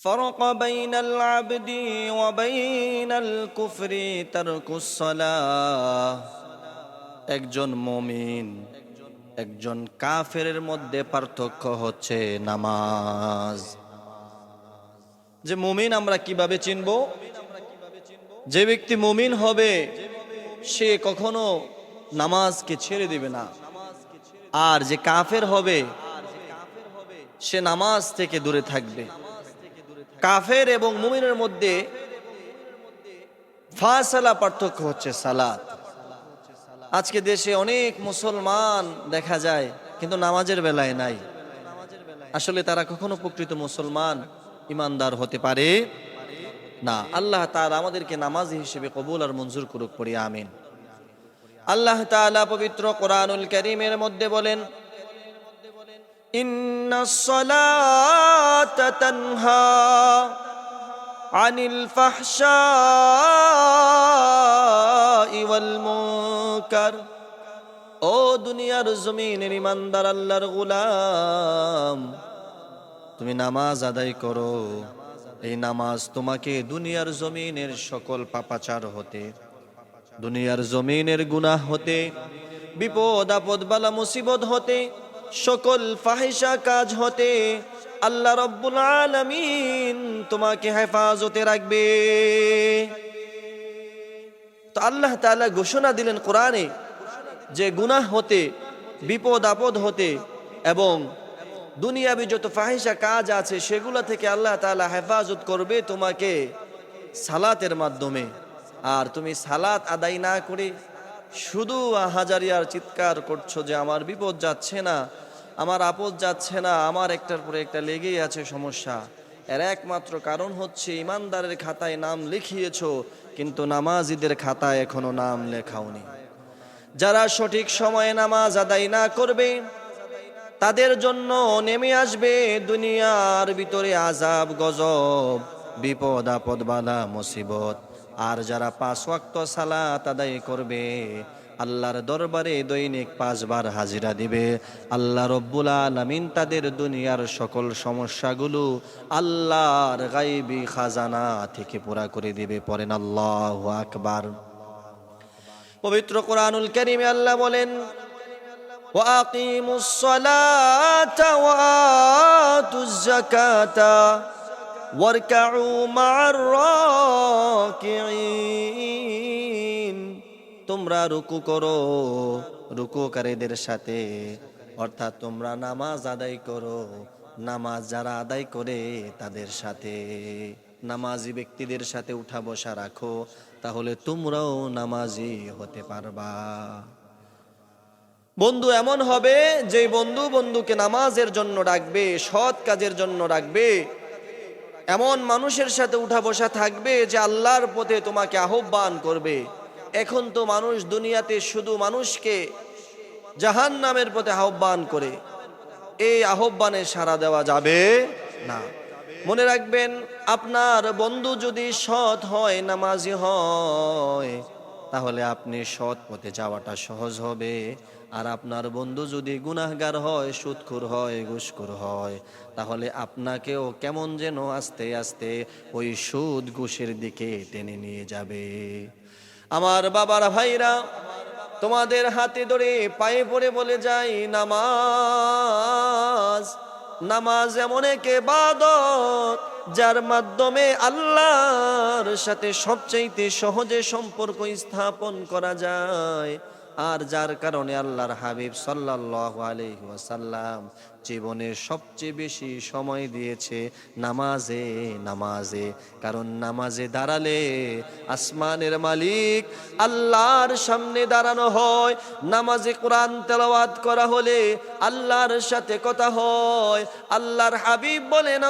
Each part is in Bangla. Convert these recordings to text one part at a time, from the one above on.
فرق بين العبد وبين الكفر ترك الصلاة একজন মমিন একজন কাফেরের মধ্যে পার্থক্য হচ্ছে নামাজ যে মুমিন আমরা কিভাবে চিনব যে ব্যক্তি মুমিন হবে সে কখনো নামাজকে ছেড়ে দিবে না আর যে কাফের হবে সে নামাজ থেকে দূরে থাকবে কাফের এবং মুমিনের মধ্যে ফাসালা পার্থক্য হচ্ছে সালাত। আজকে দেশে অনেক মুসলমান দেখা যায়, কিন্তু নামাজের বেলায় নাই। আসলে তারা কখনো প্রকৃত মুসলমান ইমানদার হতে পারে না। আল্লাহ তার আমাদেরকে নামাজি হিসেবে কবুল আর মঞ্জুর করুক, পড়ি আমিন। আল্লাহ তাআলা পবিত্র কোরআনুল কারীমের মধ্যে বলেন সালাতা তানহা আনিল ফাহশাই ওয়াল মুনকার ও দুনিয়ার জমিনের ইমানদার আল্লাহর গোলাম, তুমি নামাজ আদায় করো। এই নামাজ তোমাকে দুনিয়ার জমিনের সকল পাপাচার হতে, দুনিয়ার জমিনের গুনাহ হতে, বিপদ আপদ বালা মুসিবত হতে সকল ফাহিসা কাজ হতে আল্লাহ রব্বুল আলামিন তোমাকে হেফাজতে রাখবে। তো আল্লাহ তাআলা ঘোষণা দিলেন কোরআনে যে গুনাহ হতে, বিপদ আপদ হতে এবং দুনিয়াবি যত ফাহিসা কাজ আছে সেগুলো থেকে আল্লাহ তাআলা হেফাজত করবে তোমাকে সালাতের মাধ্যমে। আর তুমি সালাত আদায় না করে শুধু হাজারিয়ার চিৎকার করছ যে আমার বিপদ যাচ্ছে না, আমার আপদ যাচ্ছে না, আমার একটার পরে একটা লেগেই আছে সমস্যা। এর একমাত্র কারণ হচ্ছে ইমানদারের খাতায় নাম লিখিয়েছ, কিন্তু নামাজিদের খাতায় এখনও নাম লেখাওনি। যারা সঠিক সময়ে নামাজ আদায় না করবে, তাদের জন্য নেমে আসবে দুনিয়ার ভিতরে আজাব গজব, বিপদ, আপদ বালা মুসিবত। আর যারা পাঁচ ওয়াক্ত সালাত আদায় করবে আল্লাহর দরবারে দৈনিক পাঁচবার হাজিরা দিবে আল্লাহ রব্বুল আলামিন তাদের দুনিয়ার সকল সমস্যাগুলো আল্লাহর গাইবি খাজানা থেকে পুরা করে দিবে পরেন আল্লাহ আকবার পবিত্র কোরআনুল কারীমে আল্লাহ বলেন وأقيموا الصلاة وآتوا الزكاة واركعوا مع الراكعين তোমরা রুকু করো রুকুকারীদের সাথে। অর্থাৎ তোমরা নামাজ আদায় করো। নামাজ যারা আদায় করে তাদের সাথে। নামাজি ব্যক্তিদের সাথে উঠা বসা রাখো। তাহলে তোমরাও নামাজি হতে পারবা। বন্ধু এমন হবে যে বন্ধু বন্ধুকে নামাজের জন্য ডাকবে, সৎ কাজের জন্য ডাকবে এমন মানুষের সাথে উঠা বসা থাকবে যে আল্লাহর পথে তোমাকে আহ্বান করবে। এখন তো মানুষ দুনিয়াতে শুধু মানুষকে জাহান নামের পথে আহ্বান করে। এই আহ্বানে সাড়া দেওয়া যাবে না। মনে রাখবেন, আপনার বন্ধু যদি সৎ হয়, নামাজি হয় তাহলে আপনি সৎ পথে যাওয়াটা সহজ হবে। আর আপনার বন্ধু যদি গুনাহগার হয়, সুৎখুর হয়, ঘুষখুর হয়, তাহলে আপনাকেও কেমন যেন আস্তে আস্তে ওই সুদ ঘুষের দিকে টেনে নিয়ে যাবে। আমার বাবার ভাইরা, তোমাদের হাতে ধরে পায়ে পড়ে বলে যাই নামাজ। নামাজ এমন এক বাদত যার মাধ্যমে আল্লাহর সাথে সবচাইতে সহজে সম্পর্ক স্থাপন করা যায়। আর যার কারণে আল্লাহর হাবিব সাল্লাহ আলহি ওয়াসাল্লাম জীবনের সবচেয়ে বেশি সময় দিয়েছে নামাজে নামাজে। কারণ নামাজে দাঁড়ালে আসমানের মালিক আল্লাহর সামনে দাঁড়ানো হয়। নামাজে কোরআন তেলাওয়াত করা হলে আল্লাহর সাথে কথা হয়। আল্লাহর হাবিব বলে বলেন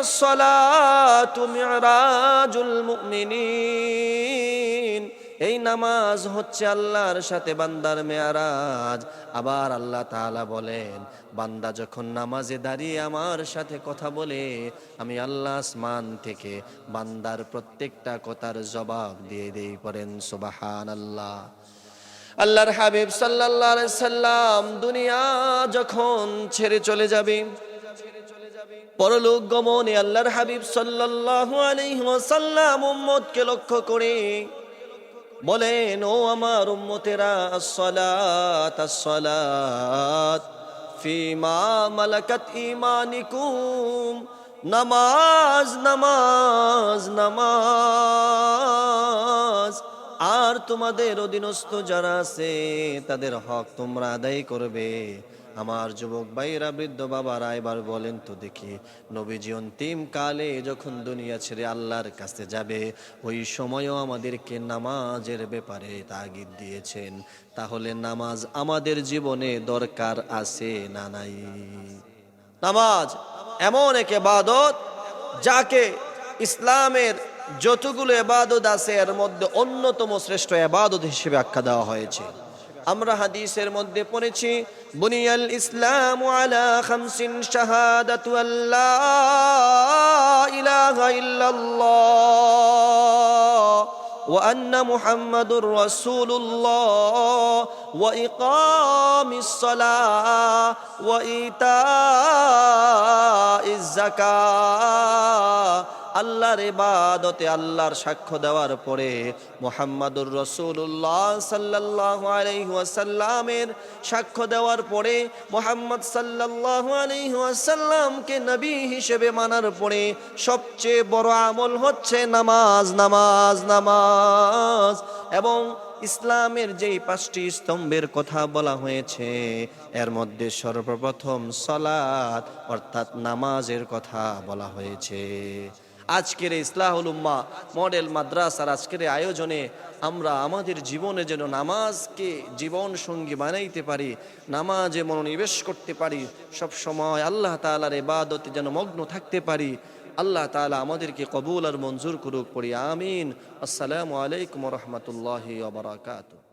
তুমি রাজুল মুমিনিন। এই নামাজ হচ্ছে আল্লাহর সাথে বান্দার মেয়ারাজ। আবার আল্লাহ তাআলা বলেন, বান্দা যখন নামাজে দাঁড়িয়ে আমার সাথে কথা বলে, আমি আল্লাহ আসমান থেকে বান্দার প্রত্যেকটা কথার জবাব দিয়ে দেই, পড়েন সুবাহান আল্লাহ আল্লাহর হাবিব আলাইহি সাল্লাম দুনিয়া যখন ছেড়ে চলে যাবে, পরলোক গমনে আল্লাহর হাবিব সাল্লাল্লাহু আলাইহি ওয়াসাল্লাম উম্মতকে লক্ষ্য করে বলেন, ও আমার উম্মতেরা, আসসালাত আসসালাত, ফিমা মালাকাত ঈমানিকুম, নামাজ নামাজ নামাজ। আর তোমাদের অধীনস্থ যারা আছে, তাদের হক তোমরা আদায় করবে। আমার যুবক ভাইরা বৃদ্ধ বাবারা, এবার বলেন তো দেখি, নবীজি অন্তিম কালে যখন দুনিয়া ছেড়ে আল্লাহর কাছে যাবে, ওই সময়ও আমাদেরকে নামাজের ব্যাপারে তাগিদ দিয়েছেন। তাহলে নামাজ আমাদের জীবনে দরকার আছে না নাই? নামাজ এমন এক এবাদত যাকে ইসলামের যতগুলো এবাদত আছে, এর মধ্যে অন্যতম শ্রেষ্ঠ এবাদত হিসেবে আখ্যা দেওয়া হয়েছে। আমরা হাদিসের মধ্যে পড়েছি বুনিয়াল ইসলাম আলা খামসিন শাহাদাতু আল্লাহ ইলাহা ইল্লাল্লাহ وأن محمد رسول الله وإقام الصلاة وإيتاء الزكاة আল্লাহর ইবাদতে আল্লাহর সাক্ষ্য দেওয়ার পরে মোহাম্মদুর রসুল্লাহ সাল্লাহ আলহিহাসাল্লামের সাক্ষ্য দেওয়ার পরে মোহাম্মদ সাল্লাহ আলহিহাসাল্লামকে নবী হিসেবে মানার পরে সবচেয়ে বড় আমল হচ্ছে নামাজ নামাজ নামাজ। এবং ইসলামের যেই পাঁচটি স্তম্ভের কথা বলা হয়েছে, এর মধ্যে সর্বপ্রথম সলাৎ অর্থাৎ নামাজের কথা বলা হয়েছে। আজকের ইসলাহুল উম্মা, মডেল মাদ্রাসার আজকের আয়োজনে আমরা আমাদের জীবনে যেন নামাজকে জীবন সঙ্গী বানাইতে পারি, নামাজে মনোনিবেশ করতে পারি, সব সময় আল্লাহ তাআলার ইবাদতে যেন মগ্ন থাকতে পারি, আল্লাহ তাআলা আমাদেরকে কবুল আর মঞ্জুর করুক, পড়ি আমিন। আসসালামু আলাইকুম রহমতুল্লাহি ওবরাকাতুহ